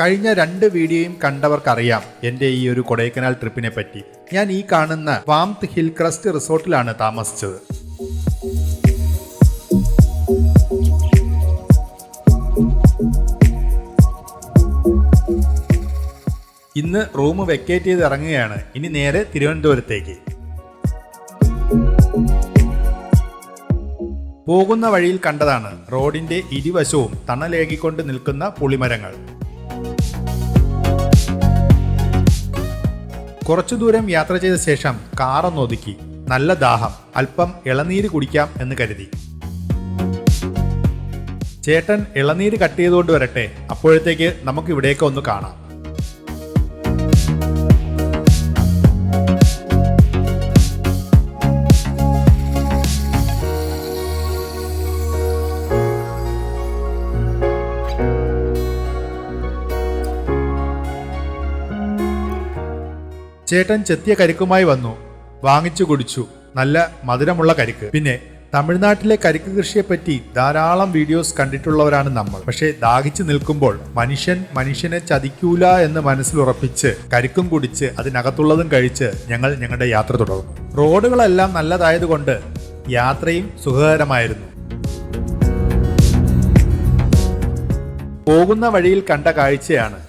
കഴിഞ്ഞ രണ്ട് വീഡിയോയും കണ്ടവർക്കറിയാം എന്റെ ഈ ഒരു കൊടൈക്കനാൽ ട്രിപ്പിനെ പറ്റി. ഞാൻ ഈ കാണുന്ന വാംത് ഹിൽ ക്രസ്റ്റ് റിസോർട്ടിലാണ് താമസിച്ചത്. ഇന്ന് റൂം വെക്കേറ്റ് ചെയ്ത് ഇറങ്ങുകയാണ്. ഇനി നേരെ തിരുവനന്തപുരത്തേക്ക്. പോകുന്ന വഴിയിൽ കണ്ടതാണ് റോഡിന്റെ ഇരുവശവും തണലേകിക്കൊണ്ട് നിൽക്കുന്ന പുളിമരങ്ങൾ. കുറച്ചു ദൂരം യാത്ര ചെയ്ത ശേഷം കാറൊന്ന് ഒതുക്കി. നല്ല ദാഹം. അല്പം ഇളനീര് കുടിക്കാം എന്ന് കരുതി. ചേട്ടൻ ഇളനീര് കട്ട് ചെയ്തുകൊണ്ട് വരട്ടെ. അപ്പോഴത്തേക്ക് നമുക്ക് ഇവിടേക്ക് ഒന്ന് കാണാം. ചേട്ടൻ ചെത്തിയ കരിക്കുമായി വന്നു. വാങ്ങിച്ചു കുടിച്ചു. നല്ല മധുരമുള്ള കരിക്ക്. പിന്നെ തമിഴ്നാട്ടിലെ കരിക്ക് കൃഷിയെപ്പറ്റി ധാരാളം വീഡിയോസ് കണ്ടിട്ടുള്ളവരാണ് നമ്മൾ. പക്ഷേ ദാഹിച്ചു നിൽക്കുമ്പോൾ മനുഷ്യൻ മനുഷ്യനെ ചതിക്കൂല എന്ന് മനസ്സിലുറപ്പിച്ച് കരിക്കും കുടിച്ച് അതിനകത്തുള്ളതും കഴിച്ച് ഞങ്ങൾ ഞങ്ങളുടെ യാത്ര തുടർന്നു. റോഡുകളെല്ലാം നല്ലതായതുകൊണ്ട് യാത്രയും സുഖകരമായിരുന്നു. പോകുന്ന വഴിയിൽ കണ്ട കാഴ്ചയാണ്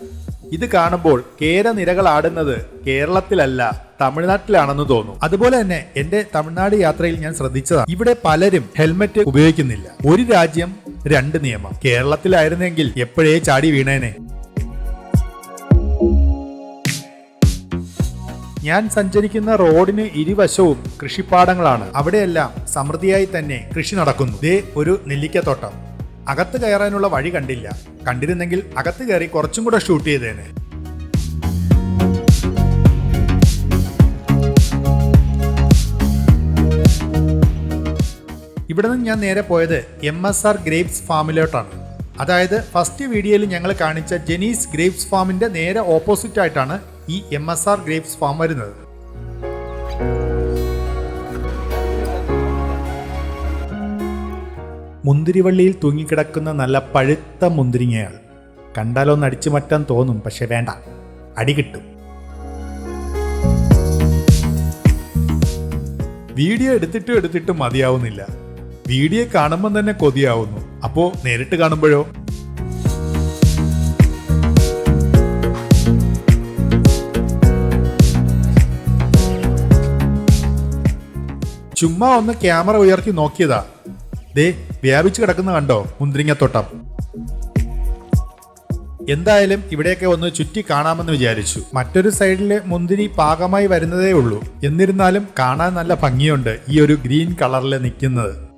ഇത് കാണുമ്പോൾ കേരനിരകൾ ആടുന്നത് കേരളത്തിലല്ല തമിഴ്നാട്ടിലാണെന്ന് തോന്നും. അതുപോലെ തന്നെ എന്റെ തമിഴ്നാട് യാത്രയിൽ ഞാൻ ശ്രദ്ധിച്ചതാണ്. ഇവിടെ പലരും ഹെൽമറ്റ് ഉപയോഗിക്കുന്നില്ല. ഒരു രാജ്യം രണ്ട് നിയമം. കേരളത്തിലായിരുന്നെങ്കിൽ എപ്പോഴേ ചാടി വീണേനെ? ഞാൻ സഞ്ചരിക്കുന്ന റോഡിന് ഇരുവശവും കൃഷിപ്പാടങ്ങളാണ്. അവിടെയെല്ലാം സമൃദ്ധിയായി തന്നെ കൃഷി നടക്കുന്നു. ദേ ഒരു നെല്ലിക്കത്തോട്ടം. അകത്ത് കയറാനുള്ള വഴി കണ്ടില്ല. കണ്ടിരുന്നെങ്കിൽ അകത്ത് കയറി കുറച്ചും കൂടെ ഷൂട്ട് ചെയ്തേനെ. ഇവിടെ നിന്ന് ഞാൻ നേരെ പോയത് എം എസ് ആർ ഗ്രേപ്സ് ഫാമിലോട്ടാണ് അതായത് ഫസ്റ്റ് വീഡിയോയിൽ ഞങ്ങൾ കാണിച്ച ജെനീസ് ഗ്രേപ്സ് ഫാമിന്റെ നേരെ ഓപ്പോസിറ്റ് ആയിട്ടാണ് ഈ M S R grapes farm വരുന്നത്. മുന്തിരിവള്ളിയിൽ തൂങ്ങിക്കിടക്കുന്ന നല്ല പഴുത്ത മുന്തിരിങ്ങയാണ് കണ്ടാലൊന്ന് അടിച്ചു മാറ്റാൻ തോന്നും പക്ഷെ വേണ്ട. അടി കിട്ടും. വീഡിയോ എടുത്തിട്ടും എടുത്തിട്ടും മതിയാവുന്നില്ല. വീഡിയോ കാണുമ്പോൾ തന്നെ കൊതിയാവുന്നു. അപ്പോ നേരിട്ട് കാണുമ്പോഴോ? ചുമ്മാ ഒന്ന് ക്യാമറ ഉയർത്തി നോക്കിയതാ. ദേ വ്യാപിച്ചു കിടക്കുന്ന കണ്ടോ? മുന്തിരിങ്ങത്തോട്ടം. എന്തായാലും ഇവിടെയൊക്കെ ഒന്ന് ചുറ്റി കാണാമെന്ന് വിചാരിച്ചു. മറ്റൊരു സൈഡിൽ മുന്തിരി പാകമായി വരുന്നതേ ഉള്ളൂ. എന്നിരുന്നാലും കാണാൻ നല്ല ഭംഗിയുണ്ട് ഈ ഒരു ഗ്രീൻ കളറിൽ നിൽക്കുന്നത്.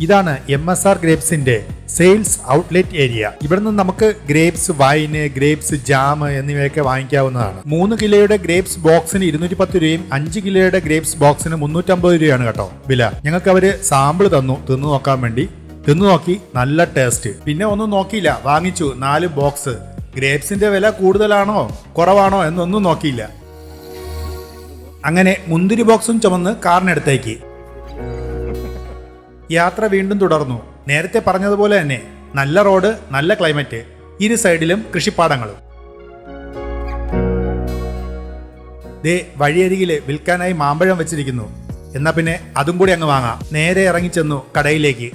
ഇതാണ് എം എസ് ആർ ഗ്രേപ്സിന്റെ സെയിൽസ് ഔട്ട്ലെറ്റ് ഏരിയ. ഇവിടെ നിന്ന് നമുക്ക് ഗ്രേപ്സ് വൈന് ഗ്രേപ്സ് ജാം എന്നിവയൊക്കെ വാങ്ങിക്കാവുന്നതാണ്. മൂന്ന് കിലോയുടെ ഗ്രേപ്സ് ബോക്സിന് ഇരുന്നൂറ്റി പത്ത് രൂപയും അഞ്ച് കിലോയുടെ ഗ്രേപ്സ് ബോക്സിന് മുന്നൂറ്റമ്പത് രൂപയാണ് കേട്ടോ വില. ഞങ്ങൾക്ക് അവർ സാമ്പിൾ തന്നു തിന്നു നോക്കാൻ വേണ്ടി. തിന്നു നോക്കി നല്ല ടേസ്റ്റ്. പിന്നെ ഒന്നും നോക്കിയില്ല വാങ്ങിച്ചു. നാല് ബോക്സ്. ഗ്രേപ്സിന്റെ വില കൂടുതലാണോ കുറവാണോ എന്നൊന്നും നോക്കിയില്ല. അങ്ങനെ മുന്തിരി ബോക്സും ചുമന്ന് കാറിനടുത്തേക്ക്. യാത്ര വീണ്ടും തുടർന്നു. നേരത്തെ പറഞ്ഞതുപോലെ തന്നെ നല്ല റോഡ് നല്ല ക്ലൈമറ്റ് ഇരു സൈഡിലും കൃഷിപ്പാടങ്ങളും. ദേ വഴിയരികിൽ വിൽക്കാനായി മാമ്പഴം വെച്ചിരിക്കുന്നു. എന്നാ പിന്നെ അതും കൂടി അങ്ങ് വാങ്ങാം. നേരെ ഇറങ്ങി ചെന്നു കടയിലേക്ക്.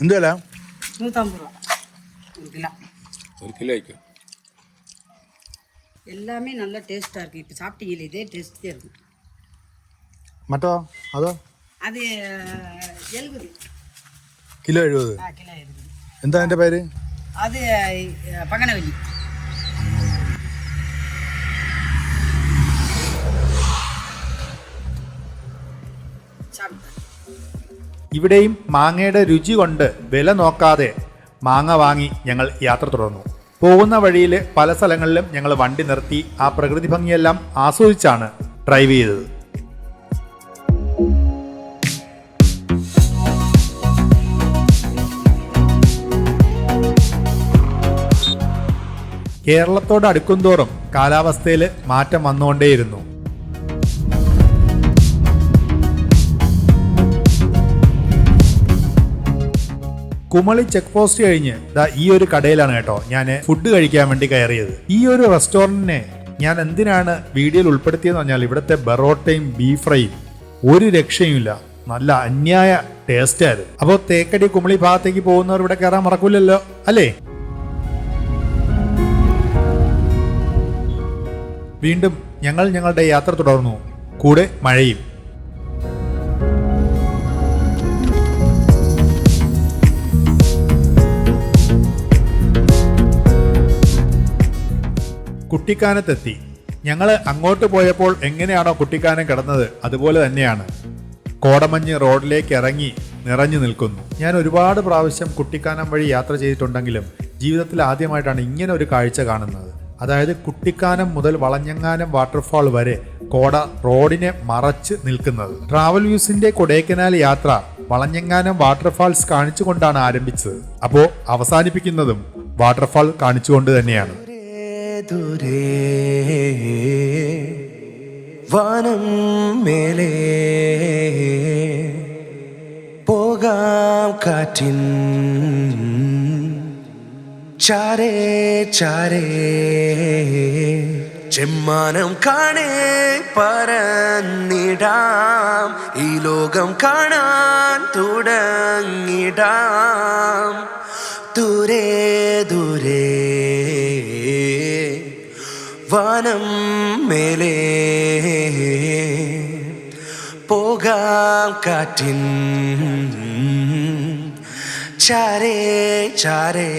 എന്തുവല്ല നൂറ്റമ്പത് രൂപ. ஒரு கிலோ ஒரு கிலோக்கு எல்லாமே நல்ல டேஸ்ட்டாக இருக்குது இப்போ சாப்பிட்டீங்களே இதே டேஸ்ட்டே இருக்கும் മറ്റോ അതോ அது எழுபது കിലോ എഴുപത് ஆ கிலோ எழுபது എന്താ എൻ്റെ പേര് அது அஹ், பங்கனவல்லி சாப்பிட்டேன் ഇവിടെയും മാങ്ങയുടെ രുചി കൊണ്ട് വില നോക്കാതെ മാങ്ങ വാങ്ങി ഞങ്ങൾ യാത്ര തുടർന്നു. പോകുന്ന വഴിയിൽ പല സ്ഥലങ്ങളിലും ഞങ്ങൾ വണ്ടി നിർത്തി ആ പ്രകൃതി ഭംഗിയെല്ലാം ആസ്വദിച്ചാണ് ഡ്രൈവ് ചെയ്തത്. കേരളത്തോട് അടുക്കുംതോറും കാലാവസ്ഥയിൽ മാറ്റം വന്നുകൊണ്ടേയിരുന്നു. കുമളി ചെക്ക് പോസ്റ്റ് കഴിഞ്ഞ് ദാ ഈ ഒരു കടയിലാണ് കേട്ടോ ഞാൻ ഫുഡ് കഴിക്കാൻ വേണ്ടി കയറിയത്. ഈ ഒരു റെസ്റ്റോറന്റിനെ ഞാൻ എന്തിനാണ് വീഡിയോയിൽ ഉൾപ്പെടുത്തിയെന്ന് പറഞ്ഞാൽ ഇവിടുത്തെ ബറോട്ടയും ബീഫ് ഫ്രൈയും ഒരു രക്ഷയുമില്ല. നല്ല അന്യായ ടേസ്റ്റ് ആയിരുന്നു. അപ്പോൾ തേക്കടി കുമളി ഭാഗത്തേക്ക് പോകുന്നവർ ഇവിടെ കയറാൻ മറക്കൂലല്ലോ അല്ലേ? വീണ്ടും ഞങ്ങൾ ഞങ്ങളുടെ യാത്ര തുടർന്നു. കൂടെ മഴയും. കുട്ടിക്കാനത്തെത്തി. ഞങ്ങൾ അങ്ങോട്ട് പോയപ്പോൾ എങ്ങനെയാണോ കുട്ടിക്കാനം കിടന്നത് അതുപോലെ തന്നെയാണ്. കോടമഞ്ഞ് റോഡിലേക്ക് ഇറങ്ങി നിറഞ്ഞു നിൽക്കുന്നു. ഞാൻ ഒരുപാട് പ്രാവശ്യം കുട്ടിക്കാനം വഴി യാത്ര ചെയ്തിട്ടുണ്ടെങ്കിലും ജീവിതത്തിൽ ആദ്യമായിട്ടാണ് ഇങ്ങനെ ഒരു കാഴ്ച കാണുന്നത്. അതായത് കുട്ടിക്കാനം മുതൽ വളഞ്ഞങ്ങാനം വാട്ടർഫാൾ വരെ കോട റോഡിനെ മറച്ച് നിൽക്കുന്നത്. ട്രാവൽ വ്യൂസിന്റെ കൊടൈക്കനാൽ യാത്ര വളഞ്ഞങ്ങാനം വാട്ടർഫാൾസ് കാണിച്ചുകൊണ്ടാണ് ആരംഭിച്ചത്. അപ്പോൾ അവസാനിപ്പിക്കുന്നതും വാട്ടർഫാൾ കാണിച്ചുകൊണ്ട് തന്നെയാണ്. ദൂരെ വാനം മേലെ. പോകാം കാറ്റിൻ ചാരേ ചാരേ. ചെമ്മാനം കാണേ പരന്നിടാം ഈ ലോകം കാണാൻ തുടങ്ങിടാം. ദൂരെ ദൂരെ. വാനം മേലേ. പോകാം കാറ്റിൻ ചാരേ ചാരേ.